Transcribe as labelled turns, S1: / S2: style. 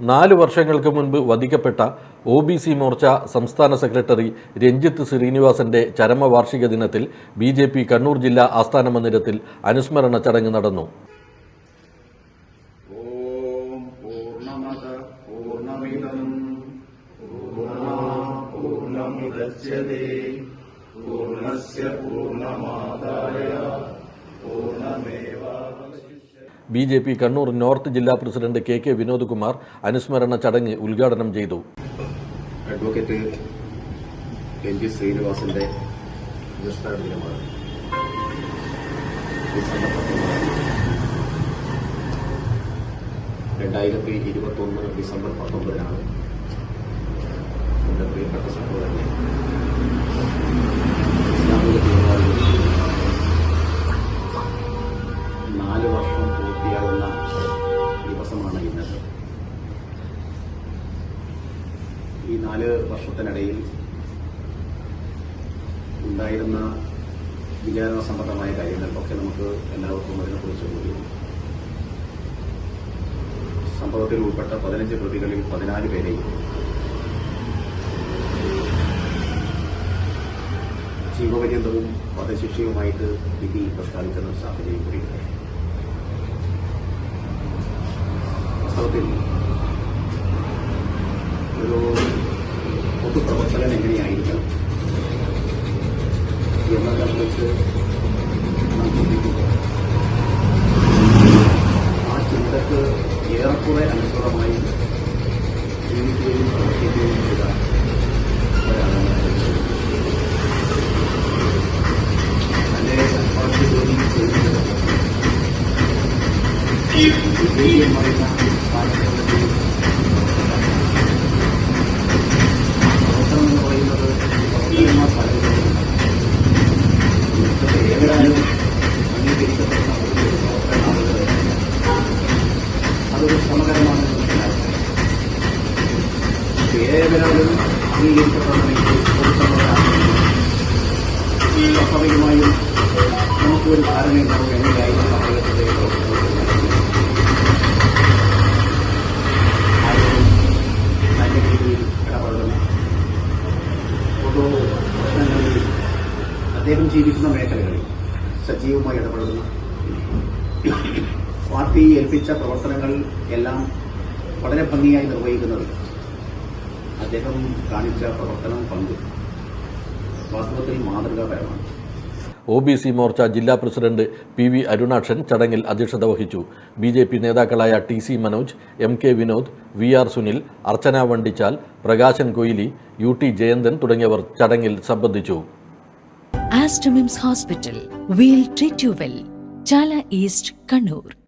S1: നാല് വർഷങ്ങൾക്ക് മുൻപ് വധിക്കപ്പെട്ട ഒ ബി സി മോർച്ച സംസ്ഥാന സെക്രട്ടറി രഞ്ജിത്ത് ശ്രീനിവാസന്റെ ചരമവാർഷിക ദിനത്തിൽ ബി ജെ പി കണ്ണൂർ ജില്ലാ ആസ്ഥാന മന്ദിരത്തിൽ അനുസ്മരണ ചടങ്ങ് നടന്നു.
S2: പൂർണമാദായ.
S1: B J P Kannur north ജില്ലാ president K K Vinod Kumar അനുസ്മരണ ചടങ്ങ് ഉദ്ഘാടനം ചെയ്തു.
S2: അഡ്വക്കേറ്റ് എൻ ശ്രീനിവാസന്റെ അനുസ്മരണ ദിനമാണ് രണ്ടായിരത്തി ഡിസംബർ പത്തൊമ്പതിനാണ് എന്റെ പ്രിയപ്പെട്ട സഹോദരനെ ഈ നാല് വർഷത്തിനിടയിൽ ഉണ്ടായിരുന്ന വിചാരണ സംബന്ധമായ കാര്യങ്ങൾക്കൊക്കെ നമുക്ക് എല്ലാവർക്കും അതിനെക്കുറിച്ച് കൂടി സംഭവത്തിൽ ഉൾപ്പെട്ട പതിനഞ്ച് പ്രതികളിൽ പതിനാല് പേരെയും ജീവപര്യന്തവും വധശിക്ഷയുമായിട്ട് വിധി പ്രസ്താവിക്കുന്ന സാഹചര്യം കൂടിയുണ്ട്. വാസ്തവത്തിൽ എന്നതിനെക്കുറിച്ച് നാം ചിന്തിക്കുമ്പോൾ ആ ചിന്തക്ക് ഏറെക്കുറെ അനുസൃതമായി ജീവിക്കുകയും പ്രവർത്തിക്കുകയും ചെയ്ത ഒരാളാണ് തന്റെ പാർട്ടി ജോലി ചെയ്യുന്നത് വിജയി എന്ന് പറയുന്ന സ്ഥാനത്തേക്ക് ഏവരാലും അംഗീകരിക്കപ്പെടണമെങ്കിൽ നമുക്ക് ഒരു എങ്ങനെയായിരുന്നു ഇടപെടണം പൊതു പ്രശ്നങ്ങളിൽ അദ്ദേഹം ജീവിക്കുന്ന മേഖലകളിൽ സജീവമായി ഇടപെടുന്ന. പാർട്ടി ഏൽപ്പിച്ച പ്രവർത്തനങ്ങൾ എല്ലാം വളരെ ഭംഗിയായി നിർവഹിക്കുന്നത് അദ്ദേഹം കാണിച്ച പ്രവർത്തനം പങ്ക് വാസ്തവത്തിൽ മാതൃകാപരമാണ്
S1: ഒ ബി സി മോർച്ച ജില്ലാ പ്രസിഡന്റ് പി വി അരുണാക്ഷൻ ചടങ്ങിൽ അധ്യക്ഷത വഹിച്ചു ബി ജെ പി നേതാക്കളായ T C Manoj M K Vinod V R Sunil Archana Vandichal Prakashan Koyili U T Jayanthan തുടങ്ങിയവർ ചടങ്ങിൽ സംബന്ധിച്ചു
S3: hospital will treat you well. Chala East, Kannur.